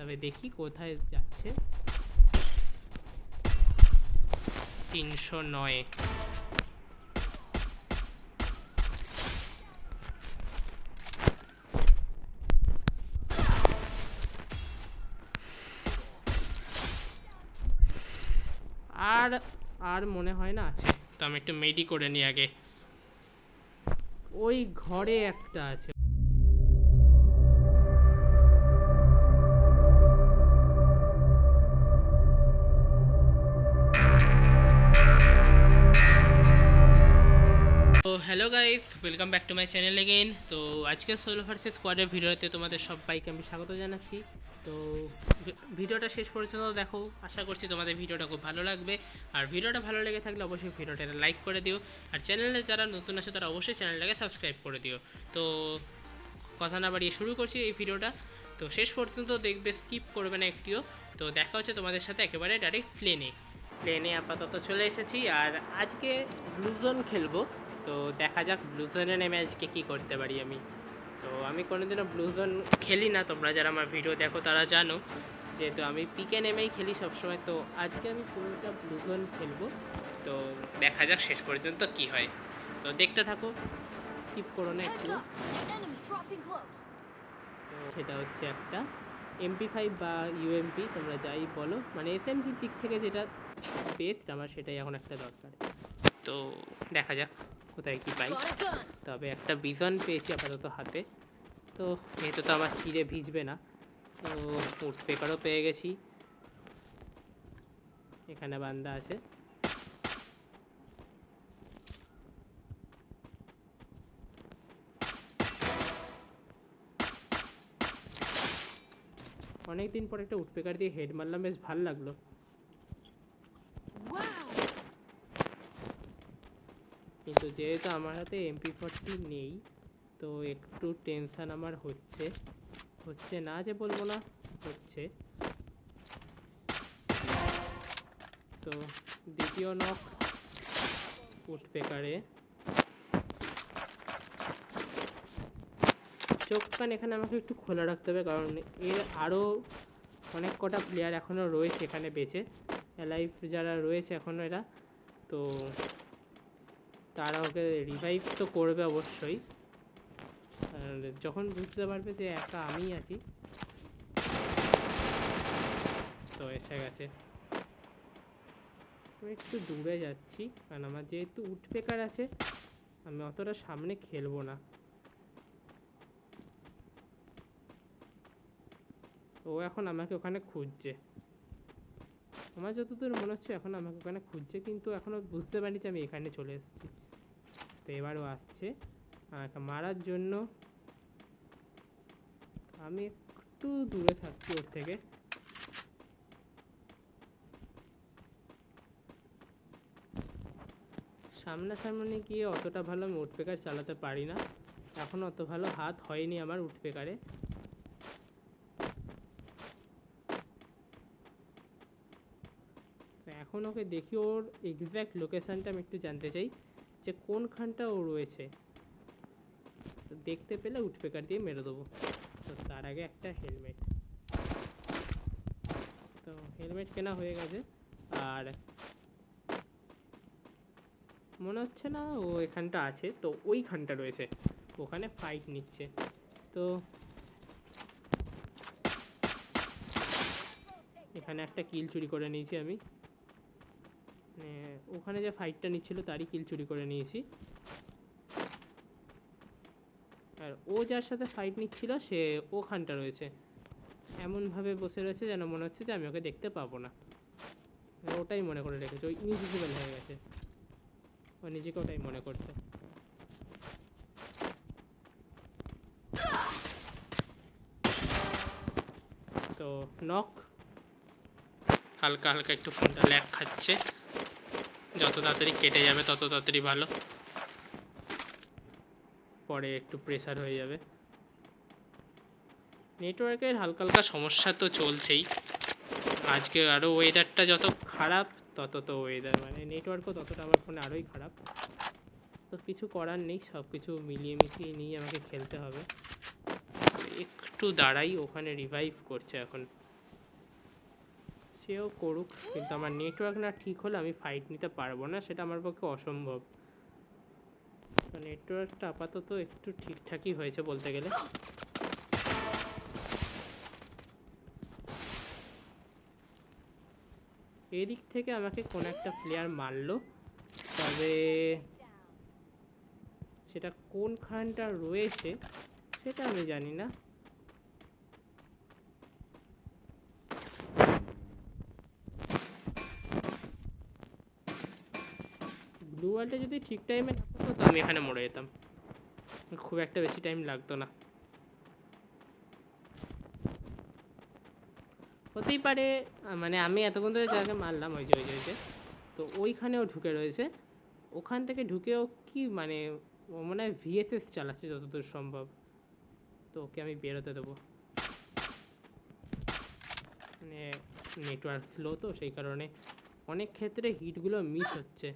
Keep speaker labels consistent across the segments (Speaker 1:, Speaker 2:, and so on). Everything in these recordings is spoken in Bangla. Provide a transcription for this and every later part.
Speaker 1: তবে দেখি কোথায় যাচ্ছে। তিনশো নয়। আর আর মনে হয় না আছে। তো আমি একটু মেডি করে নিই আগে। ওই ঘরে একটা আছে। Hello guys welcome back to my channel again তো আজকে সোলো ভার্সেস স্কোয়াডের ভিডিওতে তোমাদের সবাইকে আমি স্বাগত জানাচ্ছি। তো ভিডিওটা শেষ পর্যন্ত দেখো। আশা করছি তোমাদের ভিডিওটা খুব ভালো লাগবে। আর ভিডিওটা ভালো লেগে থাকলে অবশ্যই ভিডিওটা লাইক করে দিও। আর চ্যানেলে যারা নতুন আছে, তারা অবশ্যই চ্যানেলটাকে সাবস্ক্রাইব করে দিও। তো কথা না বাড়িয়ে শুরু করছি এই ভিডিওটা। তো শেষ পর্যন্ত দেখবে স্কিপ করবে না একটিও। তো দেখা হচ্ছে তোমাদের সাথে একেবারে ডাইরেক্ট প্লেনে প্লেনে আপাতত চলে এসেছি। আর আজকে ব্লুজন খেলব। তো দেখা যাক ব্লুজনে নেমে আজকে কী করতে পারি আমি। তো আমি কোনোদিনও ব্লুজন খেলি না, তোমরা যারা আমার ভিডিও দেখো তারা জানো। যেহেতু আমি পিকে নেমেই খেলি সবসময়, তো আজকে আমি পুরোটা ব্লুজন খেলব। তো দেখা যাক শেষ পর্যন্ত কি হয়। তো দেখতে থাকো স্কিপ করো না একটু। সেটা হচ্ছে একটা। এমপি ফাইভ বা ইউএমপি তোমরা যাই বলো। মানে এস এসএমজির দিক থেকে যেটা বেস্ট আমার সেটাই এখন একটা দরকার। তো দেখা যাক। কোথায় কি পাই. তবে একটা বিজন পেয়েছি আপাতত হাতে। তো এতে তো আমার চিড়ে ভিজবে না। তো উড পেকারও পেয়ে গেছি। এখানে বান্দা আছে। অনেকদিন পর একটা উডপেকার দিয়ে হেড মারলাম বেশ ভালো লাগল। কিন্তু যেহেতু আমার হাতে এমপি ফোরটি নেই, তো একটু টেনশন আমার হচ্ছে। হচ্ছে না যে বলব না, হচ্ছে। তো দ্বিতীয় নক উঠপেকারে চোখ কান এখানে আমাকে একটু খোলা রাখতে হবে, কারণ এর আরও অনেক কটা প্লেয়ার এখনও রয়েছে এখানে বেঁচে। লাইফ যারা রয়েছে এখনও এরা, তো তারা ওকে রিভাইভ তো করবে অবশ্যই। যখন বুঝতে পারবে যে একা আমি আছি, তো এসে গেছে। আমি একটু দূরে যাচ্ছি, কারণ আমার যেহেতু উঠপেকার আছে, আমি অতটা সামনে খেলব না। ও এখন আমাকে ওখানে খুঁজছে। আমার যতদূর মনে হচ্ছে, এখন আমাকে ওখানে খুঁজছে, কিন্তু এখনও বুঝতে পারিনি যে আমি এখানে চলে এসেছি। তো এবারও আসছে। আমাকে মারার জন্য আমি একটু দূরে থাকছি ওর থেকে। সামনাসামনি গিয়ে অতটা ভালো আমি উঠপেকার চালাতে পারি না। এখন অত ভালো হাত হয়নি আমার উঠপেকারে তো এখন ওকে দেখি ওর এক্স্যাক্ট লোকেশনটা আমি একটু জানতে চাই, যে কোনখানটা ও রয়েছে। তো দেখতে পেলে উঠপেকার দিয়ে মেরে দেবো। তো তার আগে একটা হেলমেট তো হেলমেট কেনা হয়ে গেছে। আর মনে হচ্ছে না ও এখানটা আছে, তো ওইখানটা রয়েছে। ওখানে ফাইট নিচ্ছে। তো এখানে একটা কিল চুরি করে নিয়েছি আমি। ওখানে যে ফাইটটা নিচ্ছিল তারই কিল চুরি করে নিয়েছি। আর ও যার সাথে ফাইট নিচ্ছিল, সে ওখানটা রয়েছে। এমনভাবে বসে রয়েছে যেন মনে হচ্ছে যে আমি ওকে দেখতে পাবো না। আর ওটাই মনে করে রেখেছে ওই ইনভিজিবল হয়ে গেছে। ও নিজেকে ওটাই মনে করছে। তো নক হালকা হালকা একটু ফোনটা ল্যাগ খাচ্ছে। যত তাড়াতাড়ি কেটে যাবে, তত তাড়াতাড়ি ভালো। পরে একটু প্রেসার হয়ে যাবে। নেটওয়ার্কের হালকা হালকা সমস্যা তো চলছেই। আজকে আরও ওয়েদারটা যত খারাপ, তত তো ওয়েদার মানে নেটওয়ার্কও ততটা আমার ফোনে আরোই খারাপ। তো কিছু করার নেই সব কিছু মিলিয়ে মিশিয়ে নিয়ে আমাকে খেলতে হবে। একটু দাঁড়াই, ওখানে রিভাইভ করছে এখন। সেও করুক, কিন্তু আমার নেটওয়ার্ক না ঠিক হলে আমি ফাইট নিতে পারব না, সেটা আমার পক্ষে অসম্ভব। তো নেটওয়ার্কটা আপাতত একটু ঠিকঠাকই হয়েছে বলতে গেলে। এদিক থেকে আমাকে কোন একটা প্লেয়ার মারলো, তবে সেটা কোনখানটা রয়েছে, সেটা আমি জানি না। ওয়ালটা যদি ঠিক টাইমে তো আমি এখানে মরে যেতাম। খুব একটা বেশি টাইম লাগতো না। হতেই পারে মানে আমি এতক্ষণ ধরে যাকে মারলাম, ওই যে ওই যে তো ওইখানেও ঢুকে রয়েছে। ওখান থেকে ঢুকেও কি মানে ও মনে হয় ভিএসএস চালাচ্ছে যতদূর সম্ভব। তো ওকে আমি বেরোতে দেবো। মানে নেটওয়ার্ক স্লো তো, সেই কারণে অনেক ক্ষেত্রে হিটগুলো মিস হচ্ছে।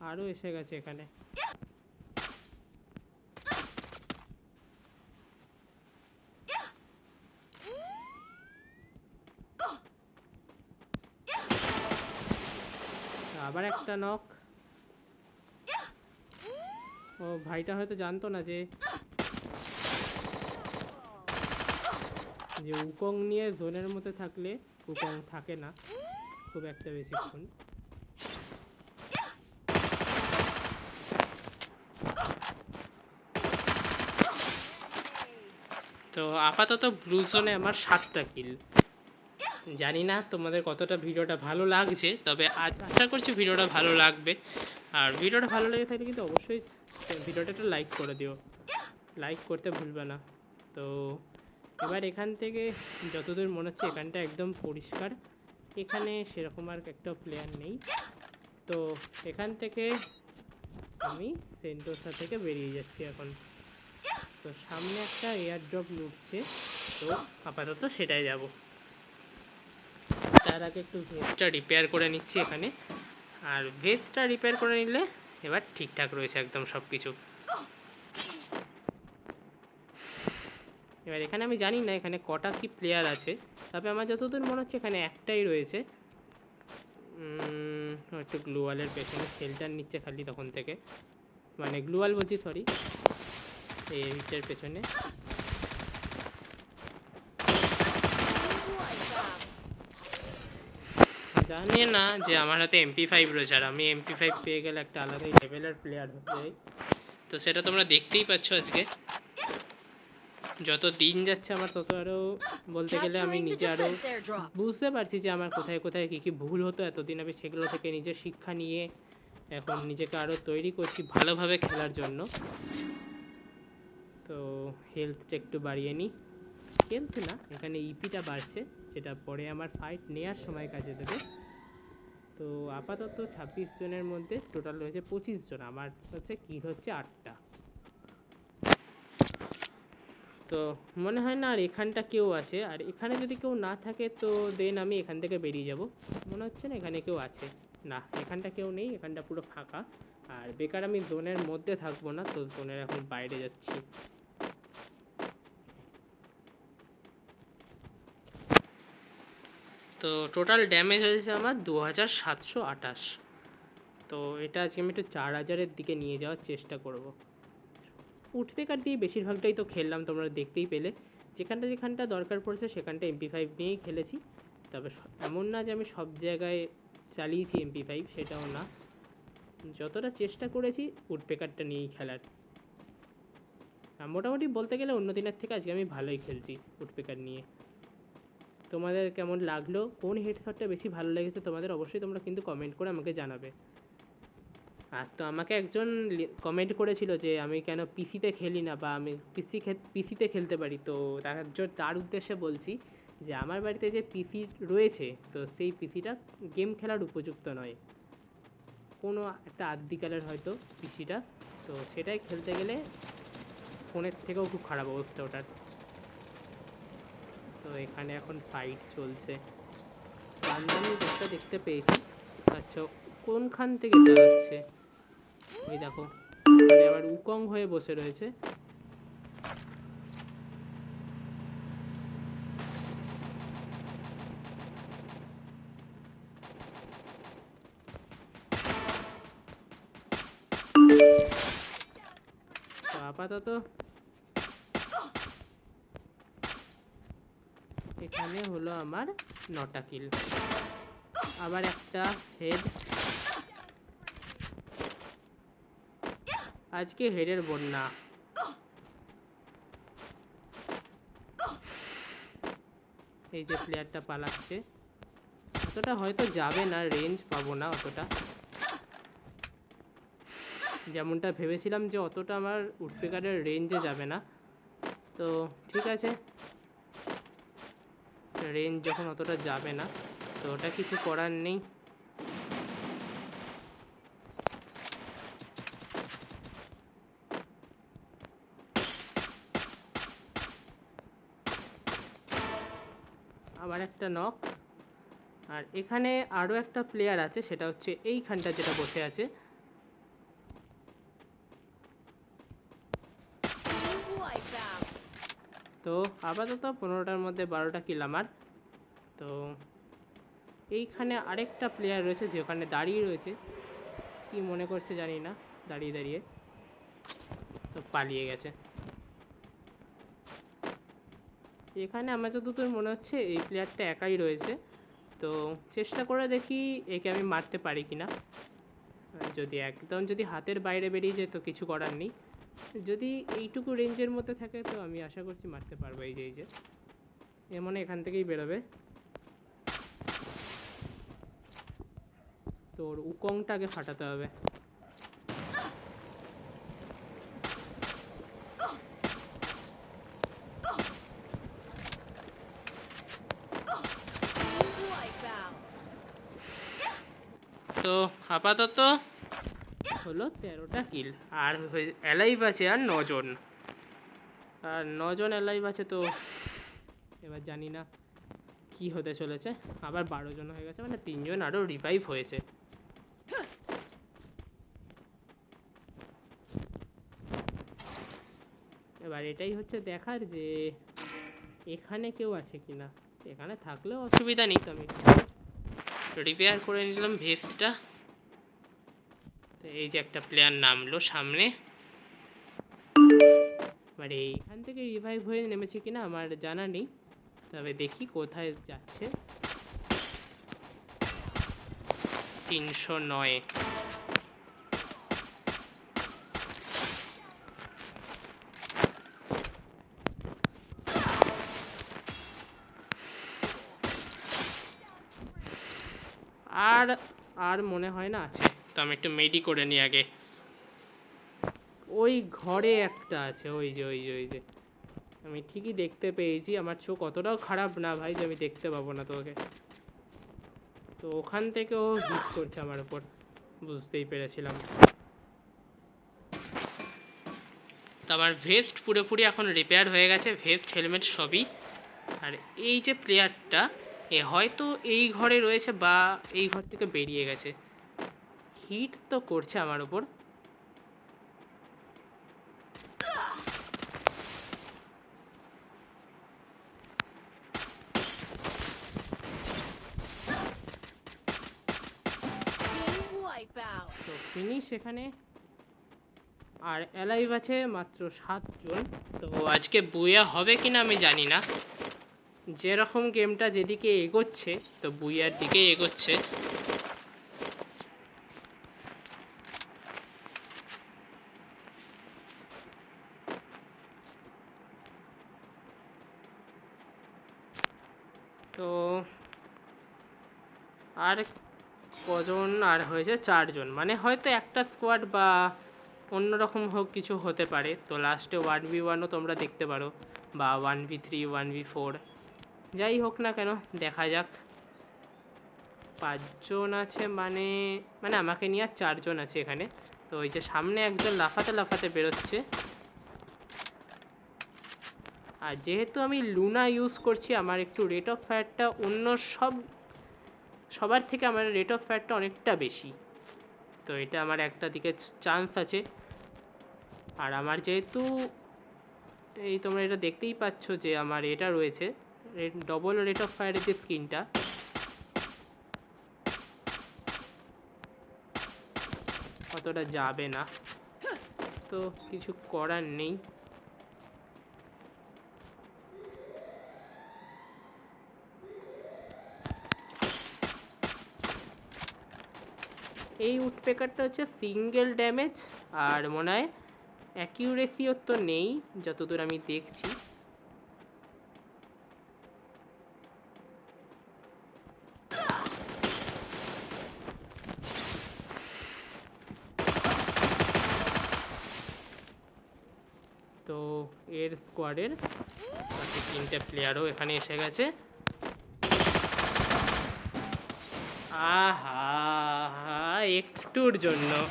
Speaker 1: আরও এসে গেছে এখানে। আবার একটা নক ও, ভাইটা হয়তো জানতো না যে যে উকং নিয়ে জোনের মধ্যে থাকলে উকং থাকে না। খুব একটা বেশিক্ষণ। তো আপাতত ব্লু জোনে আমার সাতটা কিল জানি না তোমাদের কতটা ভিডিওটা ভালো লাগছে, তবে আজ আশা করছি ভিডিওটা ভালো লাগবে। আর ভিডিওটা ভালো লেগে থাকলে কিন্তু অবশ্যই ভিডিওটা একটা লাইক করে দিও। লাইক করতে ভুলবে না। তো এবার এখান থেকে যতদূর মনে হচ্ছে এখানটা একদম পরিষ্কার। এখানে সেরকম আর একটা প্লেয়ার নেই। তো এখান থেকে আমি সেন্টোসা থেকে বেরিয়ে যাচ্ছি এখন। তো সামনে একটা এয়ার ড্রপ লুটছে তো আপাতত সেটাই যাব। তার আগে একটু ভেস্টটা রিপেয়ার করে নিচ্ছি এখানে। আর ভেস্টটা রিপেয়ার করে নিলে এবার ঠিকঠাক রয়েছে একদম সব কিছু এবার এখানে আমি জানি না এখানে কটা কি প্লেয়ার আছে, তবে আমার যতদূর মনে হচ্ছে এখানে একটাই রয়েছে। একটু গ্লোয়ালের পেছনে শেল্টার নিচ্ছে খালি তখন থেকে। মানে গ্লোয়াল বলছি সরি এই এইটার পেছনে। জানি না যে আমার হাতে এমপি ফাইভ রয়েছে আর আমি এমপি ফাইভ পেয়ে গেলে একটা আলাদাই লেভেলের প্লেয়ার হতে যাই তো সেটা তোমরা দেখতেই পাচ্ছ আজকে। যত দিন যাচ্ছে আমার তত আরও বলতে গেলে আমি নিজে
Speaker 2: আরও
Speaker 1: বুঝতে পারছি যে আমার কোথায় কোথায় কী কী ভুল হতো। এতদিন আমি সেগুলো থেকে নিজের শিক্ষা নিয়ে এখন নিজেকে আরও তৈরি করছি ভালোভাবে খেলার জন্য। তো হেলথটা একটু বাড়িয়ে নিই। হেলথ না, এখানে ইপিটা বাড়ছে, যেটা পরে আমার ফাইট নেওয়ার সময় কাজে দেবে। তো আপাতত ছাব্বিশ জনের মধ্যে টোটাল রয়েছে পঁচিশ জন, আমার হচ্ছে কিল হচ্ছে আটটা। তো মনে হয় না আর এখানটা কেউ আছে, আর এখানে যদি কেউ না থাকে তো দেন আমি এখান থেকে বেরিয়ে যাব। মনে হচ্ছে না এখানে কেউ আছে। না, এখানটা কেউ নেই, এখানটা পুরো ফাঁকা। আর বেকার আমি জোনের মধ্যে থাকব না, তো জোনের এখন বাইরে যাচ্ছি। তো টোটাল ড্যামেজ হয়েছে আমার দু হাজার সাতশো আঠাশ। তো এটা আজকে আমি একটু চার হাজারের দিকে নিয়ে যাওয়ার চেষ্টা করব। উঠপেকার দিয়ে বেশিরভাগটাই তো খেললাম, তোমরা দেখতেই পেলে। যেখানটা যেখানটা দরকার পড়েছে সেখানটা এমপি ফাইভ নিয়েই খেলেছি। তবে এমন না যে আমি সব জায়গায় চালিয়েছি এমপি ফাইভ সেটাও না। যতটা চেষ্টা করেছি উডপেকারটা নিয়েই খেলার। মোটামুটি বলতে গেলে অন্য দিনের থেকে আজকে আমি ভালোই খেলছি উডপেকার নিয়ে। তোমাদের কেমন লাগল? কোন হেডশটটা বেশি ভালো লেগেছে তোমাদের অবশ্যই তোমরা কিন্তু কমেন্ট করে আমাকে জানাবে। আর তো আমাকে একজন কমেন্ট করেছিল যে, আমি কেন পিসিতে খেলি না বা আমি পিসি পিসিতে খেলতে পারি? তো তার জ- তার উদ্দেশ্যে বলছি যে, আমার বাড়িতে যে পিসি রয়েছে, তো সেই পিসিটা গেম খেলার উপযুক্ত নয়। কোনো একটা আদ্যিকালের হয়তো পিসিটা তো সেটাই খেলতে গেলে ফোনের থেকেও খুব খারাপ অবস্থা ওটার। এখানে এখন ফাইট চলছে। বান্দানি যেটা দেখতে পেয়েছি। আচ্ছা কোনখান থেকে চালাচ্ছে ওই দেখো আবার উকং হয়ে বসে রয়েছে। আপাতত এখানে হলো আমার নটা কিল আবার একটা হেড আজকে হেডের বন্যা। এই যে প্লেয়ারটা পালাচ্ছে। অতটা হয়তো যাবে না রেঞ্জ পাবো না অতটা। যেমনটা ভেবেছিলাম যে অতটা আমার উডপেকারের রেঞ্জে যাবে না। তো ঠিক আছে রেঞ্জ যখন অতটা যাবে না, তো ওটা কিছু করার নেই। আবার একটা নক আর এখানে আরও একটা প্লেয়ার আছে, সেটা হচ্ছে এইখানটা যেটা বসে আছে। তো আপাতত পনেরোটার মধ্যে বারোটা কিল আমার। তো এইখানে আরেকটা প্লেয়ার রয়েছে যে ওখানে দাঁড়িয়ে রয়েছে। কি মনে করছে জানি না, দাঁড়িয়ে দাঁড়িয়ে। তো পালিয়ে গেছে। এখানে আমার যতদূর মনে হচ্ছে এই প্লেয়ারটা একাই রয়েছে। তো চেষ্টা করে দেখি একে আমি মারতে পারি কিনা। আর যদি একদম যদি হাতের বাইরে বেরিয়ে যায় তো কিছু করার নেই। যদি এইটুকু রেঞ্জের মধ্যে থাকে তো আমি আশা করছি মারতে পারব এই যে এই যে। মনে এখান থেকেই বেরোবে। তোর উকংটা আগে ফাটাতে হবে। তো আপাতত হলো তেরোটা কিল। আর অ্যালাইভ আছে আর নজন। আর নজন অ্যালাইভ আছে তো, এবার জানি না কি হতে চলেছে। আবার বারো জন হয়ে গেছে মানে তিনজন আরও রিভাইভ হয়েছে। এবার এটাই হচ্ছে দেখার যে, এখানে কেউ আছে কিনা। এখানে থাকলেও অসুবিধা নেই তো আমি। রিপেয়ার করে নিলাম ভেস্টটা তো এই যে একটা প্লেয়ার নামলো সামনে। এবার এইখান থেকে রিভাইভ হয়ে নেমেছে কিনা আমার জানা নেই। তবে দেখি কোথায় যাচ্ছে। তিনশো নয়। আর আর মনে হয় না আছে। আমি একটু মেডি করে নিই আগে। ওই ঘরে একটা আছে, ওই যে ওই যে ওই যে। আমি ঠিকই দেখতে পেয়েছি, আমার চোখ অতটাও খারাপ না ভাই যে আমি দেখতে পাবো না তোকে। তো ওখান থেকে ও হিট করছে আমার উপর, বুঝতেই পেরেছিলাম। তো আমার ভেস্ট পুরোপুরি এখন রিপেয়ার হয়ে গেছে ভেস্ট হেলমেট সবই। আর এই যে প্লেয়ারটা এ হয়তো এই ঘরে রয়েছে বা এই ঘর থেকে বেরিয়ে গেছে। হিট তো করছে আমার
Speaker 2: wipeout.
Speaker 1: তো আর অ্যালাইভ আছে মাত্র সাতজন তো আজকে বুয়া হবে কিনা আমি জানি না। যেরকম গেমটা যেদিকে এগোচ্ছে, তো বুয়ার দিকে এগোচ্ছে তো আর কজন আর হয়েছে চারজন। মানে হয়তো একটা স্কোয়াড বা অন্যরকম হোক কিছু হতে পারে। তো লাস্টে ওয়ান ভি ওয়ানও তোমরা দেখতে পারো বা one V three one V four যাই হোক না কেন, দেখা যাক। পাঁচজন আছে মানে মানে আমাকে নিয়ে আর চারজন আছে এখানে। তো ওই যে সামনে একজন লাফাতে লাফাতে বেরোচ্ছে। আর যেহেতু আমি লুনা ইউজ করছি, আমার একটু রেট অফ ফায়ারটা অন্য সব সবার থেকে আমার রেট অফ ফায়ারটা অনেকটা বেশি। তো এটা আমার একটা দিকে চান্স আছে। আর আমার যেহেতু এই তোমরা এটা দেখতেই পাচ্ছ যে আমার এটা রয়েছে ডবল রেট অফ ফায়ারের যে স্কিনটা অতটা যাবে না। তো কিছু করার নেই। এই উডপেকারটা হচ্ছে সিঙ্গেল ড্যামেজ, আর মনে হয় অ্যাকিউরেসিও তো নেই, যতদূর আমি দেখছি। তো এর স্কোয়াডের তিনটে প্লেয়ারও এখানে এসে গেছে। আহা! একটুর জন্য।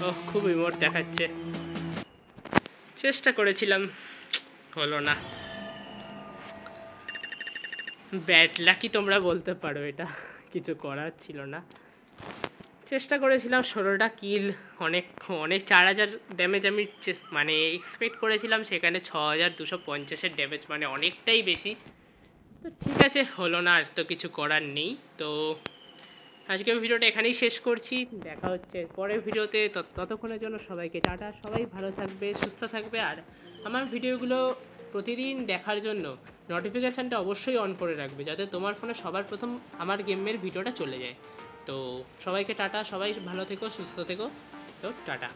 Speaker 1: ও খুব ইমোট দেখাচ্ছে। চেষ্টা করেছিলাম, হলো না। ব্যাড লাকি তোমরা বলতে পারো এটা, কিছু করার ছিল না। চেষ্টা করেছিলাম, ষোলোটা কিল, অনেক অনেক, চার হাজার ড্যামেজ আমি মানে এক্সপেক্ট করেছিলাম, সেখানে ছ হাজার দুশো পঞ্চাশের ড্যামেজ মানে অনেকটাই বেশি। তো ঠিক আছে, হলো না, আর তো কিছু করার নেই। তো আজকে আমি ভিডিওটা এখানেই শেষ করছি। দেখা হচ্ছে পরের ভিডিওতে। তত- ততক্ষণের জন্য সবাইকে টাটা। সবাই ভালো থাকবে, সুস্থ থাকবে। আর আমার ভিডিওগুলো প্রতিদিন দেখার জন্য নোটিফিকেশানটা অবশ্যই অন করে রাখবে, যাতে তোমার ফোনে সবার প্রথম আমার গেমের ভিডিওটা চলে যায়। তো সবাইকে টাটা। সবাই ভালো থেকো, সুস্থ থেকো। তো টাটা।